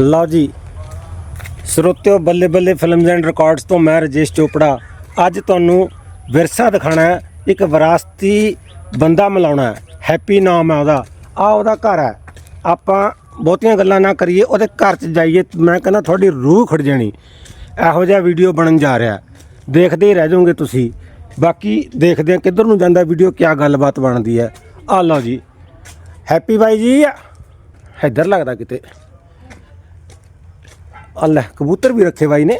ਲਓ ਜੀ, ਸਰੋਤਿਓ ਬੱਲੇ ਬੱਲੇ ਫਿਲਮਜ਼ ਐਂਡ ਰਿਕਾਰਡਸ ਤੋਂ ਮੈਂ ਰਜੇਸ਼ ਚੋਪੜਾ। ਅੱਜ ਤੁਹਾਨੂੰ ਵਿਰਸਾ ਦਿਖਾਣਾ ਹੈ, ਇੱਕ ਵਿਰਾਸਤੀ ਬੰਦਾ ਮਿਲਾਉਣਾ ਹੈ, ਹੈਪੀ ਨਾਮ ਹੈ ਉਹਦਾ। ਆ ਉਹਦਾ ਘਰ ਹੈ। ਆਪਾਂ ਬਹੁਤੀਆਂ ਗੱਲਾਂ ਨਾ ਕਰੀਏ, ਉਹਦੇ ਘਰ 'ਚ ਜਾਈਏ, ਮੈਂ ਕਹਿੰਦਾ ਤੁਹਾਡੀ ਰੂਹ ਖੜ ਜਾਣੀ। ਇਹੋ ਜਿਹਾ ਵੀਡੀਓ ਬਣਨ ਜਾ ਰਿਹਾ ਦੇਖਦੇ ਹੀ ਰਹਿ ਜਾਓਗੇ ਤੁਸੀਂ। ਬਾਕੀ ਦੇਖਦੇ ਹਾਂ ਕਿੱਧਰ ਨੂੰ ਜਾਂਦਾ ਵੀਡੀਓ, ਕਿਆ ਗੱਲਬਾਤ ਬਣਦੀ ਹੈ। ਆ ਲਓ ਜੀ, ਹੈਪੀ ਬਾਈ ਜੀ। ਇੱਧਰ ਲੱਗਦਾ ਕਿਤੇ। ਅੱਲਾ ਕਬੂਤਰ ਵੀ ਰੱਖੇ ਬਾਈ ਨੇ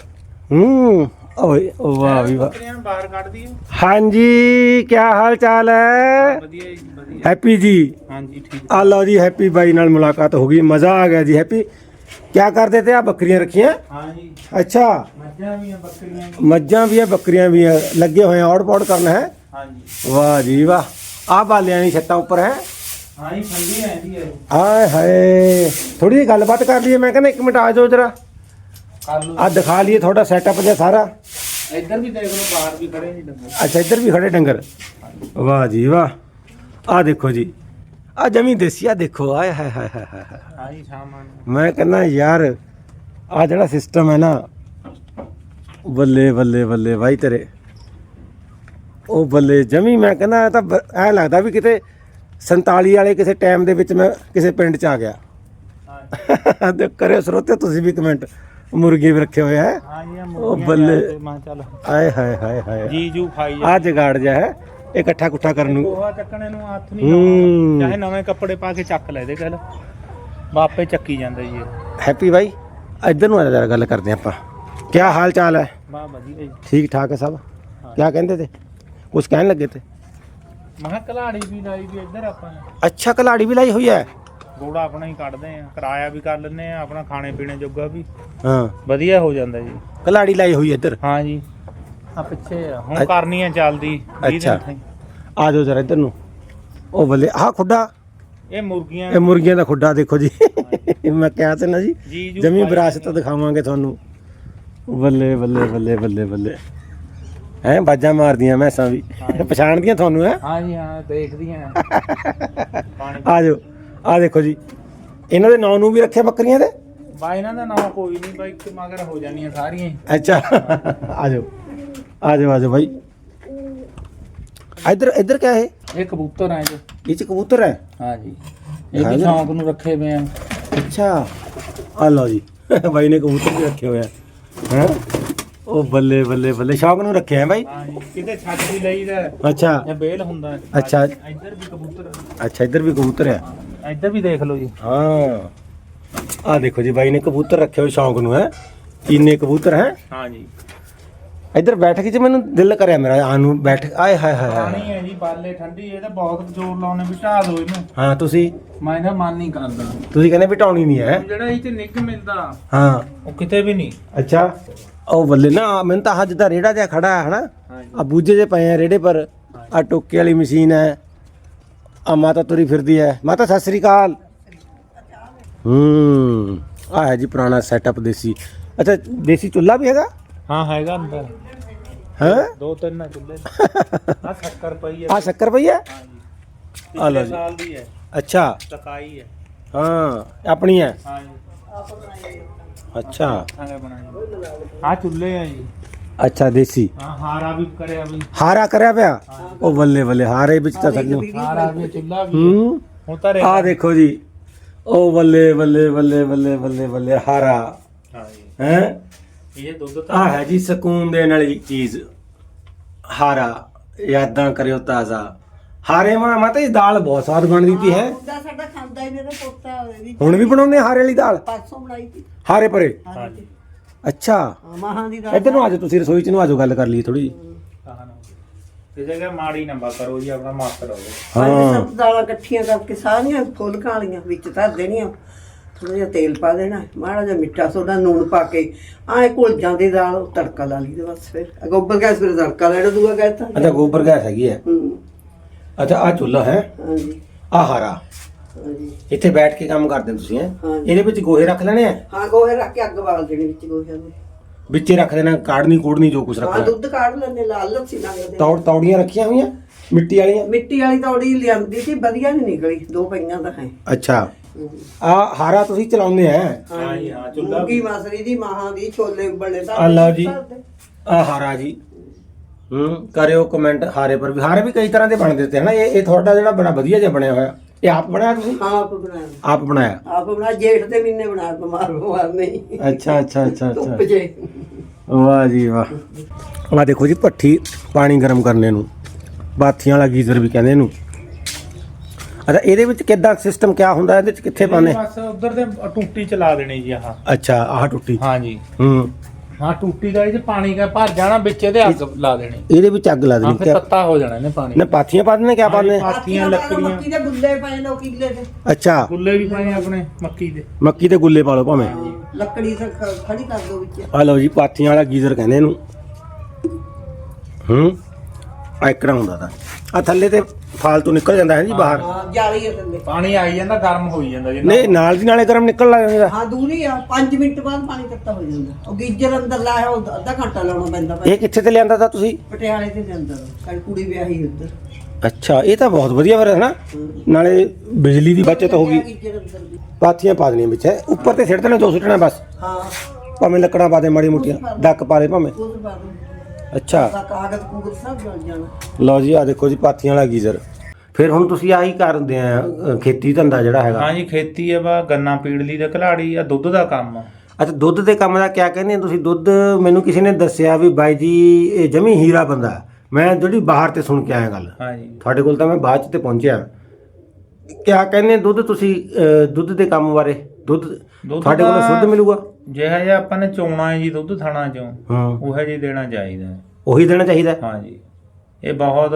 ਹੂੰ ਓਏ ਓ ਵਾਹ ਵੀ ਵਾਹ ਬੱਕਰੀਆਂ ਬਾਹਰ ਕੱਢਦੀ ਹੈ ਹਾਂਜੀ ਕੀ ਹਾਲ ਚਾਲ ਹੈ ਵਧੀਆ ਜੀ ਵਧੀਆ ਹੈਪੀ ਜੀ ਹਾਂਜੀ ਠੀਕ ਆ ਲਓ ਜੀ ਹੈਪੀ ਬਾਈ ਨਾਲ ਮੁਲਾਕਾਤ ਹੋ ਗਈ ਮਜ਼ਾ ਆ ਗਿਆ ਜੀ ਹੈਪੀ ਕੀ ਕਰਦੇ ਤੇ ਆ ਬੱਕਰੀਆਂ ਰੱਖੀਆਂ ਹਾਂਜੀ ਅੱਛਾ ਮੱਝਾਂ ਵੀ ਆ ਬੱਕਰੀਆਂ ਵੀ ਮੱਝਾਂ ਵੀ ਆ ਬੱਕਰੀਆਂ ਵੀ ਆ ਲੱਗੇ ਹੋਏ ਆ ਔੜ ਪੌੜ ਕਰਨਾ ਹੈ ਹਾਂਜੀ ਵਾਹ ਜੀ ਵਾਹ ਆ ਬਾਲਿਆਂ ਦੀ ਛੱਤਾਂ ਉੱਪਰ ਹੈ ਹਾਂਜੀ ਠੰਡੀ ਰਹਿੰਦੀ ਹੈ ਆਏ ਹਾਏ ਥੋੜੀ ਜਿਹੀ ਗੱਲਬਾਤ ਕਰ ਲਈਏ ਮੈਂ ਕਹਿੰਦਾ ਇੱਕ ਮਿੰਟ ਆ ਜਾਓ ਜਰਾ ਕਰ ਲਓ ਆ ਦਿਖਾ ਲਈਏ ਤੁਹਾਡਾ ਸੈਟਅਪ ਜਿਹਾ ਸਾਰਾ। ਇੱਧਰ ਵੀ ਦੇਖ ਲਓ ਬਾਹਰ ਵੀ ਖੜੇ ਨੇ ਡੰਗਰ। ਅੱਛਾ ਇੱਧਰ ਵੀ ਖੜੇ ਡੰਗਰ। ਵਾਹ ਜੀ ਵਾਹ। ਆ ਦੇਖੋ ਜੀ ਆ ਜਮੀ ਦੇਸੀ ਆ ਦੇਖੋ ਆਏ ਹਾਏ ਹਾਏ ਹਾਏ ਹਾਏ। ਹਾਂਜੀ ਸ਼ਾਮਾਂ ਮੈਂ ਕਹਿੰਦਾ ਯਾਰ ਆ ਜਿਹੜਾ ਸਿਸਟਮ ਹੈ ਨਾ ਬੱਲੇ ਬੱਲੇ ਬੱਲੇ ਭਾਈ ਤੇਰੇ। ਉਹ ਬੱਲੇ ਜਮੀ ਮੈਂ ਕਹਿੰਦਾ ਇਹ ਤਾਂ ਐ ਲੱਗਦਾ ਵੀ ਕਿਤੇ 47 ਵਾਲੇ ਕਿਸੇ ਟਾਈਮ ਦੇ ਵਿੱਚ ਮੈਂ ਕਿਸੇ ਪਿੰਡ ਚ ਆ ਗਿਆ। ਤੇ ਕਰਿਓ ਸਰੋਤੇ ਤੁਸੀਂ ਵੀ ਕਮੈਂਟ ਮੁਰਗੇ ਵੀ ਰੱਖੇ ਹੋਏ ਹੈ ਹਾਂਜੀ ਉਹ ਬੱਲੇ। ਮੈਂ ਚੱਲ। ਆਏ ਹਾਏ ਹਾਏ ਹਾਏ। ਜੀ ਜੂ। ਖਾਈ ਆ ਜਗਾੜ ਜਾ ਹੈ। ਇਕੱਠਾ ਕੁੱਠਾ ਕਰਨ ਨੂੰ। ਗੋਹਾ ਚੱਕਣੇ ਨੂੰ ਹੱਥ ਨਹੀਂ। ਲਾਉਣਾ। ਚਾਹੇ ਨਵੇਂ ਕੱਪੜੇ ਪਾ ਕੇ ਚੱਕ ਲੈ ਦੇ ਗੱਲ ਬਾਪੇ ਚੱਕੀ ਜਾਂਦਾ ਜੀ ਹੈਪੀ ਭਾਈ ਇੱਧਰ ਨੂੰ ਆ ਜਰਾ ਗੱਲ ਕਰਦੇ ਆਪਾਂ। ਕੀ ਹਾਲ ਚਾਲ ਹੈ? ਬਾ ਵਧੀਆ ਜੀ। ਠੀਕ ਠਾਕ ਹੈ ਸਭ? ਕੀ ਕਹਿੰਦੇ ਤੇ? ਕੁਝ ਕਹਿਣ ਲੱਗੇ ਤੇ? ਮੈਂ ਕਿਹਾ ਕਲਾੜੀ ਵੀ ਲਾਈ ਵੀ ਇੱਧਰ ਆਪਾਂ ਅੱਛਾ ਕਲਾੜੀ ਵੀ ਲਾਈ ਹੋਈ ਹੈ। ਗੋੜਾ ਆਪਣਾ ਹੀ ਕੱਢਦੇ ਆ ਕਿਰਾਇਆ ਵੀ ਕਰ ਲੈਂਦੇ ਆ ਆਪਣਾ ਖਾਣੇ ਪੀਣੇ ਜੋਗਾ ਵੀ। ਹਾਂ। ਵਧੀਆ ਹੋ ਜਾਂਦਾ ਜੀ। ਕਲਾੜੀ ਲਾਈ ਹੋਈ ਹੈ ਇੱਧਰ? ਹਾਂ ਜੀ। ਆ ਪਿੱਛੇ ਆ। ਹੁਣ। ਕਰਨੀ ਆ ਚੱਲਦੀ 20 ਅੱਛਾ। ਤਾਈਂ। ਆ ਜਾਓ ਜਰਾ ਇੱਧਰ ਨੂੰ। ਉਹ ਬੱਲੇ ਆਹ ਖੁੱਡਾ। ਇਹ ਮੁਰਗੀਆਂ। ਇਹ ਮੁਰਗੀਆਂ ਦਾ ਖੁੱਡਾ ਦੇਖੋ ਜੀ। ਮੈਂ ਕਿਹਾ ਤੇ ਨਾ ਜੀ ਜੀ ਜੂ ਜਮੀ ਖਾਈ ਵਿਰਾਸਤ ਦਿਖਾਵਾਂਗੇ ਤੁਹਾਨੂੰ। ਬੱਲੇ ਬੱਲੇ ਬੱਲੇ ਬੱਲੇ ਬੱਲੇ। ਐ ਬਾਜਾਂ ਮਾਰਦੀਆਂ ਮੈਸਾਂ ਵੀ। ਪਛਾਣਦੀਆਂ ਤੁਹਾਨੂੰ ਹੈ? ਹਾਂ ਜੀ ਹਾਂ ਦੇਖਦੀਆਂ। ਪਾਣੀ ਆ ਜਾਓ ਆ ਦੇਖੋ ਜੀ। ਇਹਨਾਂ ਦੇ ਨਾਂ ਨੂੰ ਵੀ ਰੱਖਿਆ ਬੱਕਰੀਆਂ ਦੇ? ਬਾ ਇਹਨਾਂ ਦਾ ਨਾਮ ਕੋਈ ਨਹੀਂ ਬਾਈ ਕਿ ਮਗਰ ਹੋ ਜਾਣੀਆਂ ਸਾਰੀਆਂ ਹੀ। ਅੱਛਾ। ਆ ਜਾਓ। ਆ ਜਾਓ ਆ ਜਾਓ ਭਾਈ ਇੱਧਰ ਇੱਧਰ ਕਿਆ ਹੈ ਇਹ ਕਬੂਤਰ ਆ ਜੀ ਇਹ ਚ ਕਬੂਤਰ ਹੈ? ਹਾਂ ਜੀ ਇਹ ਵੀ। ਸ਼ੌਂਕ ਨੂੰ ਰੱਖੇ ਹੋਏ ਆ। ਅੱਛਾ। ਆ ਲਓ ਜੀ। ਭਾਈ ਨੇ ਕਬੂਤਰ ਵੀ ਰੱਖੇ ਹੋਏ ਆ। ਹੈ? ਉਹ ਬੱਲੇ ਬੱਲੇ ਬੱਲੇ। ਸ਼ੌਕ ਨੂੰ ਰੱਖਿਆ ਹੈ ਜੀ ਕਿਤੇ ਛੱਡ ਵੀ ਲਈਦਾ। ਅੱਛਾ। ਜਾਂ ਬੇਲ ਹੁੰਦਾ। ਹੈ। ਅੱਛਾ। ਇੱਧਰ ਵੀ ਕਬੂਤਰ ਅੱਛਾ ਇੱਧਰ ਵੀ ਕਬੂਤਰ ਹੈ ਇੱਧਰ ਵੀ ਦੇਖ ਲਓ ਜੀ। ਹਾਂ। ਆ ਦੇਖੋ ਜੀ ਭਾਈ ਨੇ ਕਬੂਤਰ ਰੱਖੇ ਹੋਏ ਸ਼ੌਕ ਨੂੰ ਹੈ? ਇੰਨੇ ਕਬੂਤਰ ਹੈ? ਹਾਂ ਜੀ। ਇੱਧਰ ਬੈਠ ਕੇ ਚ ਮੈਨੂੰ ਦਿਲ ਕਰਿਆ ਮੇਰਾ ਆਉਣ ਨੂੰ ਬੈਠ ਆਏ ਹਾਏ ਹਾਏ ਹਾਏ। ਪਾਣੀ ਹੈ ਜੀ ਬਾਲੇ ਠੰਡੀ ਇਹ ਤਾਂ ਬਹੁਤ ਜ਼ੋਰ ਲਾਉਣੇ ਵੀ ਢਾਹ ਦੋ ਇਹਨੂੰ। ਹਾਂ ਤੁਸੀਂ? ਮੈਂ ਇਹਦਾ ਮਨ ਨਹੀਂ ਕਰਦਾ। ਤੁਸੀਂ ਕਹਿੰਦੇ ਬਿਟਾਉਣੀ ਨਹੀਂ ਹੈ। ਜਿਹੜਾ ਇਹ ਚ ਨਿੱਘ ਮਿਲਦਾ ਹਾਂ। ਉਹ ਕਿਤੇ ਵੀ ਨਹੀਂ। ਅੱਛਾ। ਉਹ ਬੱਲੇ ਨਾ ਮੈਨੂੰ ਤਾਂ ਹੱਜ ਦਾ ਰੇੜਾ ਜਿਹਾ ਖੜਾ ਹੈ ਹਨਾ? ਹਾਂ ਜੀ। ਆ ਬੂਝੇ ਜੇ ਪਏ ਆ ਰੇੜੇ ਪਰ। ਆ ਟੋਕੇ ਵਾਲੀ ਮਸ਼ੀਨ ਹੈ। ਆ ਮਾਤਾ ਤੁਰੀ ਫਿਰਦੀ ਹੈ। ਮਾਤਾ ਸਤਿ ਸ੍ਰੀ ਅਕਾਲ। ਹੂੰ। ਆ ਹੈ ਜੀ ਪੁਰਾਣਾ ਸੈਟਅਪ ਦੇਸੀ। ਅੱਛਾ ਦੇਸੀ ਚੁੱਲ੍ਹਾ ਵੀ ਹੈਗਾ? ਹਾਂ ਹੈਗਾ ਅੰਦਰ। ਹੈ? ਦੋ ਤਿੰਨ ਚੁੱਲ੍ਹੇ ਆ ਸ਼ੱਕਰ ਪਈ ਹੈ। ਆ ਸ਼ੱਕਰ ਪਈ ਹੈ? ਹਾਂ ਜੀ। ਆ ਲਓ ਜੀ। ਸਾਲ ਦੀ ਹੈ। ਅੱਛਾ। ਤਕਾਈ ਹੈ। ਹਾਂ ਆਪਣੀ ਹੈ? ਹਾਂ ਜੀ। ਅੱਛਾ। ਆ ਚੁੱਲ੍ਹੇ ਆ ਜੀ। ਅੱਛਾ ਦੇਸੀ। ਹਾਂ ਹਾਰਾ ਵੀ ਕਰਿਆ ਵੀ। ਹਾਰਾ ਕਰਿਆ ਪਿਆ? ਉਹ ਬੱਲੇ ਬੱਲੇ ਹਾਰੇ ਵਿੱਚ ਤਾਂ ਸਾਨੂੰ ਹਾਰਾ ਵੀ ਚੁੱਲ੍ਹਾ ਵੀ। ਹੂੰ। ਹੁਣ ਤਾਂ ਰੇ ਆ ਦੇਖੋ ਜੀ। ਉਹ ਬੱਲੇ ਬੱਲੇ ਬੱਲੇ ਬੱਲੇ ਬੱਲੇ ਬੱਲੇ ਹਾਰਾ। ਹਾਂ ਜੀ। ਹੈ? ਇਹ ਦੁੱਧ ਤਾਂ ਆ ਹੈ ਜੀ ਸਕੂਨ ਦੇਣ ਵਾਲੀ ਚੀਜ਼। ਹਾਰਾ। ਯਾਦਾਂ ਕਰਿਓ ਤਾਜ਼ਾ। ਹਾਰੇ ਮਾਂ ਮਾਤਾ ਇਹ ਦਾਲ ਬਹੁਤ ਸਵਾਦ ਬਣਦੀ ਤੀ ਹੈ ਮੁੰਡਾ ਸਾਡਾ ਖਾਂਦਾ ਹੀ ਮੇਰਾ ਪੋਤਾ ਉਹਦੀ ਹੁਣ ਵੀ ਬਣਾਉਂਦੇ ਹਾਰੇ ਵਾਲੀ ਦਾਲ? ਪਰਸੋਂ ਬਣਾਈ ਸੀ। ਹਾਰੇ ਪਰੇ? ਹਾਂ ਜੀ ਅੱਛਾ। ਮਾਹਾਂ ਦੀ ਦਾਲ ਇੱਧਰ ਨੂੰ ਆਜੋ ਤੁਸੀਂ ਰਸੋਈ ਚ ਨੂੰ ਆਜੋ ਗੱਲ ਕਰ ਲਈ ਥੋੜੀ ਜੀ ਕਿਸੇ ਮਾੜੀ ਨਾ ਬਾ ਕਰੋ ਜੀ ਆਪਣਾ ਮਾਸਟਰ ਹੋਵੇ। ਪੰਜ ਹਾਂ ਸੱਤ ਦਾਲਾਂ ਇਕੱਠੀਆਂ ਕਰਕੇ ਸਾਰੀਆਂ ਫੁੱਲਕਾਂ ਵਾਲੀਆਂ ਵਿੱਚ ਧਰ ਦੇਣੀਆਂ। ਥੋੜਾ ਜਿਹਾ ਤੇਲ ਪਾ ਦੇਣਾ ਮਾੜਾ ਜਿਹਾ ਮਿੱਠਾ ਸੋਡਾ ਨੂਣ ਪਾ ਕੇ ਆਏ ਘੁਲ ਜਾਂਦੀ ਦਾਲ ਉਹ ਤੜਕਾ ਲਾ ਲਈਦਾ ਬਸ ਫਿਰ। ਗੋਬਰ ਗੈਸ ਫਿਰ ਤੜਕਾ ਲੈਣਾ ਦੂਆ ਗੈਸ ਤਾਂ। ਅੱਛਾ ਗੋਬਰ ਗੈਸ ਹੈਗੀ ਹੈ। ਹੂੰ। ਅੱਛਾ ਆ ਚੁੱਲ੍ਹਾ ਹੈ। ਹਾਂਜੀ। ਆ ਹਾਰਾ। ਹਾਂਜੀ। ਇੱਥੇ ਬੈਠ ਕੇ ਕੰਮ ਕਰਦੇ ਹੋ ਤੁਸੀਂ ਹੈ? ਹਾਂਜੀ। ਇਹਦੇ ਵਿੱਚ ਗੋਹੇ ਰੱਖ ਲੈਣੇ ਆ? ਹਾਂ ਗੋਹੇ ਰੱਖ ਕੇ ਅੱਗ ਬਾਲ ਦੇਣੀ ਵਿੱਚ ਗੋਹਿਆਂ ਦੇ। ਵਿੱਚੇ ਰੱਖ ਦੇਣਾ ਕਾੜਨੀ ਕੋੜਨੀ ਜੋ ਕੁਝ ਹਾਂ ਰੱਖਣਾ। ਦੁੱਧ ਕੱਢ ਲੈਂਦੇ ਲਾਲ ਲੱਸੀ ਲੰਗਦੇ ਤੌੜ ਤੌੜੀਆਂ ਰੱਖੀਆਂ ਹੋਈਆਂ ਮਿੱਟੀ ਵਾਲੀਆਂ? ਮਿੱਟੀ ਵਾਲੀ ਤੌੜੀ ਲਿਆਂਦੀ ਸੀ ਵਧੀਆ ਨਹੀਂ ਨਿਕਲੀ ਦੋ ਪਈਆਂ ਤਾਂ ਹੈ। ਅੱਛਾ। ਆ ਹਾਰਾ ਤੁਸੀਂ ਚਲਾਉਂਦੇ ਆ? ਹਾਂਜੀ ਹਾਂ ਚੁੱਲ੍ਹਾ ਮੂੰਗੀ ਮਸਰੀ ਦੀ ਮਾਹਾਂ ਦੀ ਛੋਲੇ ਬਣੇ ਤਾਂ ਆ ਲਓ ਜੀ। ਆ ਹਾਰਾ ਜੀ। ਹੂੰ ਕਰਿਓ ਕਮੈਂਟ ਹਾਰੇ ਪਰ ਵੀ। ਹਾਰੇ ਵੀ ਕਈ ਤਰ੍ਹਾਂ ਦੇ ਬਣਦੇ ਤੇ ਹਨਾ? ਇਹ ਇਹ ਤੁਹਾਡਾ ਜਿਹੜਾ ਬੜਾ ਵਧੀਆ ਜਿਹਾ ਬਣਿਆ ਹੋਇਆ। ਇਹ ਆਪ ਬਣਾਇਆ ਤੁਸੀਂ? ਹਾਂ ਆਪ ਬਣਾਇਆ। ਆਪ ਬਣਾਇਆ? ਆਪ ਬਣਾ ਜੇਠ ਦੇ ਮਹੀਨੇ ਬਣਾ ਬਿਮਾਰ ਬਿਮਾਰ ਨਹੀਂ। ਅੱਛਾ ਅੱਛਾ ਅੱਛਾ ਅੱਛਾ। ਧੁੱਪ ਜੇ। ਵਾਹ ਜੀ ਵਾਹ। ਆ ਦੇਖੋ ਜੀ ਭੱਠੀ ਪਾਣੀ ਗਰਮ ਕਰਨੇ ਨੂੰ ਬਾਥੀਆਂ ਵਾਲਾ ਗੀਜ਼ਰ ਵੀ ਕਹਿੰਦੇ ਇਹਨੂੰ। ਅੱਛਾ ਇਹਦੇ ਵਿੱਚ ਕਿੱਦਾਂ ਸਿਸਟਮ ਕਿਆ ਹੁੰਦਾ ਇਹਦੇ ਵਿੱਚ ਕਿੱਥੇ ਪਾਣੇ ਬਸ ਉਧਰ ਦੇ ਟੂਟੀ ਚਲਾ ਦੇਣੀ ਜੀ ਆਹ। ਅੱਛਾ ਆਹ ਟੁੱਟੀ। ਹਾਂਜੀ ਹੂੰ। ਹਾਂ ਟੂਟੀ ਦਾ ਇਹ 'ਚ ਪਾਣੀ ਦਾ ਭਰ ਜਾਣਾ ਵਿੱਚ ਇਹਦੇ ਅੱਗ ਲਾ ਦੇਣੀ। ਇਹਦੇ ਵਿੱਚ ਅੱਗ ਲਾ ਹਾਂ ਦੇਣੀ ਫਿਰ ਕਿਆ ਤੱਤਾ ਹੋ ਜਾਣਾ ਇਹਨੇ ਪਾਣੀ। ਨਾ ਪਾਥੀਆਂ ਪਾ ਦੇਣੇ ਕਿਆ ਪਾਣੇ ਪਾਥੀਆਂ ਲੱਕੜੀਆਂ ਮੱਕੀ ਦੇ ਗੁੱਲੇ ਪਏ ਨੇ ਉਹ ਕਿੱਲੇ ਦੇ। ਅੱਛਾ। ਗੁੱਲੇ ਵੀ ਪਾਏ ਆਪਣੇ ਮੱਕੀ ਦੇ। ਮੱਕੀ ਦੇ ਗੁੱਲੇ ਪਾ ਲਓ ਭਾਵੇਂ। ਲੱਕੜੀ ਤੇ ਖ- ਖੜੀ ਕਰ ਦੋ ਵਿੱਚ। ਆ ਲਓ ਜੀ ਪਾਥੀਆਂ ਵਾਲਾ ਗੀਜ਼ਰ ਕਹਿੰਦੇ ਇਹਨੂੰ। ਹੂੰ। ਐਕੜਾ ਹੁੰਦਾ ਤਾਂ। ਆ ਥੱਲੇ ਤੇ ਫਾਲਤੂ ਨਿਕਲ ਜਾਂਦਾ ਹੈ ਜੀ ਬਾਹਰ। ਹਾਂ ਜਾਲੀ ਹੈ ਥੱਲੇ ਪਾਣੀ ਆਈ ਜਾਂਦਾ ਗਰਮ ਹੋਈ ਜਾਂਦਾ ਜੀ ਨਹੀਂ ਨਾਲ ਦੀ ਨਾਲੇ ਗਰਮ ਨਿਕਲ ਲੱਗ ਜਾਂਦਾ। ਹਾਂ ਦੂਰੀ ਆ 5 ਮਿੰਟ ਬਾਅਦ ਪਾਣੀ ਤੱਤਾ ਹੋ ਜਾਂਦਾ। ਉਹ ਗੀਜਰ ਅੰਦਰ ਲਾਇਆ ਉਹ ਅੱਧਾ ਘੰਟਾ ਲਾਉਣਾ ਪੈਂਦਾ ਭਾਈ। ਇਹ ਕਿੱਥੇ ਤੇ ਲਿਆਂਦਾ ਤਾਂ ਤੁਸੀਂ? ਪਟਿਆਲੇ ਤੇ ਅੰਦਰ ਕੱਲ ਕੁੜੀ ਵਿਆਹੀ ਉੱਧਰ। ਅੱਛਾ ਇਹ ਤਾਂ ਬਹੁਤ ਵਧੀਆ ਫਿਰ ਹੈ ਨਾ। ਨਾਲੇ ਬਿਜਲੀ ਦੀ ਬਚਤ ਹੋ ਗਈ। ਗੀਜਰ ਅੰਦਰ ਵੀ ਪਾਥੀਆਂ ਪਾ ਦੇਣੀਆਂ ਵਿੱਚ। ਹੈ। ਉੱਪਰ ਤੇ ਸਿੱਟ ਦੇਣਾ ਦੋ ਸਿੱਟਣਾ ਬਸ। ਹਾਂ। ਭਾਵੇਂ ਲੱਕੜਾਂ ਪਾ ਦੇ ਮਾੜੀ ਮੋਟੀਆਂ ਡੱਕ ਪਾ ਦੇ ਭਾਵੇਂ। ਉਹ ਤੋਂ ਬਾਅਦ ਅੱਛਾ। ਕਾਗਜ਼ ਕੂਗਜ਼ ਸਭ ਜਲ ਜਾਣਾ। ਲਓ ਜੀ ਆ ਦੇਖੋ ਜੀ ਪਾਥੀਆਂ ਵਾਲਾ ਗੀਜ਼ਰ। ਫਿਰ ਹੁਣ ਤੁਸੀਂ ਆਹੀ ਕਰਦੇ ਆ ਅ, ਖੇਤੀ ਧੰਦਾ ਜਿਹੜਾ ਹੈਗਾ। ਹਾਂਜੀ ਖੇਤੀ ਆ ਵਾ ਗੰਨਾ ਪੀੜਲੀ ਦਾ ਘਲਾੜੀ ਆ ਦੁੱਧ ਦਾ ਕੰਮ। ਆ ਅੱਛਾ ਦੁੱਧ ਦੇ ਕੰਮ ਦਾ ਕਿਆ ਕਹਿੰਦੇ ਆ ਤੁਸੀਂ? ਦੁੱਧ ਮੈਨੂੰ ਕਿਸੇ ਨੇ ਦੱਸਿਆ ਵੀ ਬਾਈ ਜੀ ਇਹ ਜਮੀ ਹੀਰਾ ਬੰਦਾ। ਹੈ। ਮੈਂ ਜਿਹੜੀ ਬਾਹਰ ਤੇ ਸੁਣ ਕੇ ਆਇਆ ਗੱਲ। ਹਾਂਜੀ। ਤੁਹਾਡੇ ਕੋਲ ਤਾਂ ਮੈਂ ਬਾਅਦ ਚ ਤੇ ਪਹੁੰਚਿਆ। ਕਿਆ ਕਹਿੰਦੇ ਆ ਦੁੱਧ ਤੁਸੀਂ ਅ, ਦੁੱਧ ਦੇ ਕੰਮ ਬਾਰੇ? ਦੁੱਧ ਦੁੱਧ ਤੁਹਾਡੇ ਕੋਲ ਦਾ- ਸ਼ੁੱਧ ਮਿਲੂਗਾ? ਜਿਹੜਾ ਜਿਹਾ ਆਪਾਂ ਨੇ ਚੋਣਾ ਹੈ ਜੀ ਦੁੱਧ ਥਾਣਾ ਚੋਂ ਹਾਂ। ਉਹ ਜੀ ਦੇਣਾ ਚਾਹੀਦਾ ਹੈ। ਉਹੀ ਦੇਣਾ ਚਾਹੀਦਾ ਹੈ? ਹਾਂਜੀ। ਇਹ ਬਹੁਤ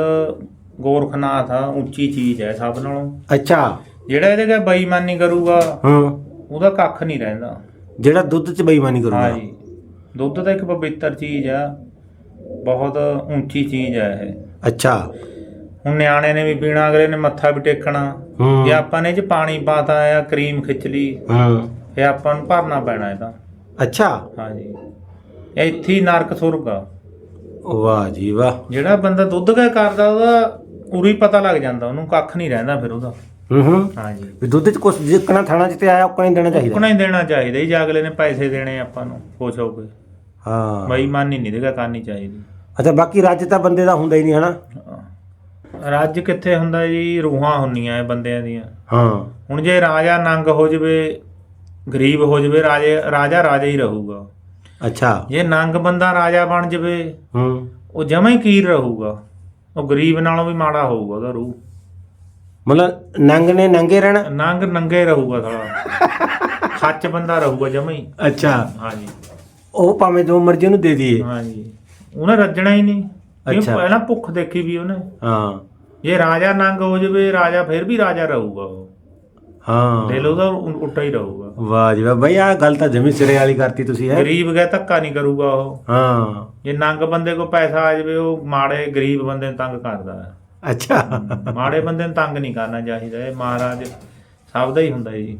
ਗੋਰਖਨਾਥ ਆ ਉੱਚੀ ਚੀਜ਼ ਹੈ ਸਭ ਨਾਲੋਂ। ਅੱਛਾ। ਜਿਹੜਾ ਇਹਦੇ ਕੇ ਬੇਈਮਾਨੀ ਕਰੂਗਾ ਹਾਂ। ਉਹਦਾ ਕੱਖ ਨਹੀਂ ਰਹਿੰਦਾ। ਜਿਹੜਾ ਦੁੱਧ ਚ ਬੇਈਮਾਨੀ ਕਰੂਗਾ। ਹਾਂਜੀ। ਦੁੱਧ ਤਾਂ ਇੱਕ ਪਵਿੱਤਰ ਚੀਜ਼ ਆ ਬਹੁਤ ਉੱਚੀ ਚੀਜ਼ ਆ ਇਹ। ਅੱਛਾ। ਹੁਣ ਨਿਆਣੇ ਨੇ ਵੀ ਪੀਣਾ ਅਗਲੇ ਨੇ ਮੱਥਾ ਵੀ ਟੇਕਣਾ। ਹੂੰ। ਜੇ ਆਪਾਂ ਨੇ ਚ ਪਾਣੀ ਪਾਤਾ ਆ ਕਰੀਮ ਖਿੱਚ ਲਈ ਹਾਂ। ਇਹ ਆਪਾਂ ਨੂੰ ਭਰਨਾ ਪੈਣਾ ਇਹਦਾ। ਅੱਛਾ। ਹਾਂਜੀ। ਇੱਥੇ ਹੀ ਨਰਕ ਸੁਰਗ ਆ। ਵਾਹ ਜੀ ਵਾਹ। ਜਿਹੜਾ ਬੰਦਾ ਦੁੱਧ ਕਾ ਕਰਦਾ ਉਹਦਾ ਉਰੀ ਪਤਾ ਲੱਗ ਜਾਂਦਾ ਉਹਨੂੰ ਕੱਖ ਨਹੀਂ ਰਹਿੰਦਾ ਫਿਰ ਉਹਦਾ। ਹੂੰ ਹੂੰ। ਹਾਂਜੀ। ਵੀ ਦੁੱਧ ਚ ਕੁਛ ਜਿੱਕਣਾ ਥਾਣਾ ਚ ਤੇ ਆਇਆ ਉਹ ਨਹੀਂ ਦੇਣਾ ਚਾਹੀਦਾ। ਉਕਣਾ ਹੀ ਦੇਣਾ ਚਾਹੀਦਾ ਜੀ ਜੇ ਅਗਲੇ ਨੇ ਪੈਸੇ ਦੇਣੇ ਆਪਾਂ ਨੂੰ ਖੁਸ਼ ਹੋ। ਕੇ ਹਾਂ ਬੇਈਮਾਨੀ ਨਹੀਂ ਦੇਗਾ ਕਰਨੀ ਚਾਹੀਦੀ। ਅੱਛਾ ਬਾਕੀ ਰੱਜ ਤਾਂ ਬੰਦੇ ਦਾ ਹੁੰਦਾ ਹੀ ਨਹੀਂ ਹਨਾ? ਰੱਜ ਕਿੱਥੇ ਹੁੰਦਾ ਜੀ? ਰੂਹਾਂ ਹੁੰਨੀਆਂ ਇਹ ਬੰਦਿਆਂ ਦੀਆਂ। ਹਾਂ। ਹੁਣ ਜੇ ਰਾਜਾ ਨੰਗ ਹੋ ਜਵੇ ਗਰੀਬ ਹੋ ਜਵੇ ਰਾਜੇ ਰਾਜਾ ਰਾਜਾ ਹੀ ਰਹੂਗਾ। ਅੱਛਾ। ਜੇ ਨੰਗ ਬੰਦਾ ਰਾਜਾ ਬਣ ਜਵੇ ਹੂੰ। ਉਹ ਜਮਾਂ ਹੀ ਕੀਰ ਰਹੂਗਾ। ਉਹ ਗਰੀਬ ਨਾਲੋਂ ਵੀ ਮਾੜਾ ਹੋਊਗਾ ਉਹਦਾ ਰੂਹ। ਮਤਲਬ ਨੰਗ ਨੇ ਨੰਗੇ ਰਹਿਣਾ? ਨੰਗ ਨੰਗੇ ਰਹੂਗਾ ਸਾਲਾ। ਖੱਚ ਬੰਦਾ ਰਹੂਗਾ ਜਮਾਂ ਹੀ। ਅੱਛਾ। ਹਾਂਜੀ। ਉਹ ਭਾਵੇਂ ਜੋ ਮਰਜ਼ੀ ਉਹਨੂੰ ਦੇ ਦਈਏ। ਹਾਂਜੀ। ਉਹਨੇ ਰੱਜਣਾ ਹੀ ਨਹੀਂ। ਅੱਛਾ। ਪਹਿਲਾਂ ਭੁੱਖ ਦੇਖੀ ਵੀ ਉਹਨੇ। ਹਾਂ। ਜੇ ਰਾਜਾ ਨੰਗ ਹੋ ਜਵੇ ਰਾਜਾ ਫਿਰ ਵੀ ਰਾਜਾ ਰਹੂਗਾ ਉਹ। ਹਾਂ। ਦਿਲ ਉਹਦਾ ਉ- ਉੱਟਾ ਹੀ ਰਹੂਗਾ। ਵਾਹ ਜੀ ਵਾਹ। ਬਈ ਆ ਗੱਲ ਤਾਂ ਜਮੀ ਸਿਰੇ ਵਾਲੀ ਕਰਤੀ ਤੁਸੀਂ ਹੈ। ਗਰੀਬ ਗਿਆ ਧੱਕਾ ਨਹੀਂ ਕਰੂਗਾ ਉਹ। ਹਾਂ। ਜੇ ਨੰਗ ਬੰਦੇ ਕੋ ਪੈਸਾ ਆ ਜਾਵੇ ਉਹ ਮਾੜੇ ਗਰੀਬ ਬੰਦੇ ਨੂੰ ਤੰਗ ਕਰਦਾ ਹੈ। ਅੱਛਾ। ਮਾੜੇ ਬੰਦੇ ਨੂੰ ਤੰਗ ਨਹੀਂ ਕਰਨਾ ਚਾਹੀਦਾ। ਇਹ ਮਹਾਰਾਜ ਸਭ ਦਾ ਹੀ ਹੁੰਦਾ ਜੀ।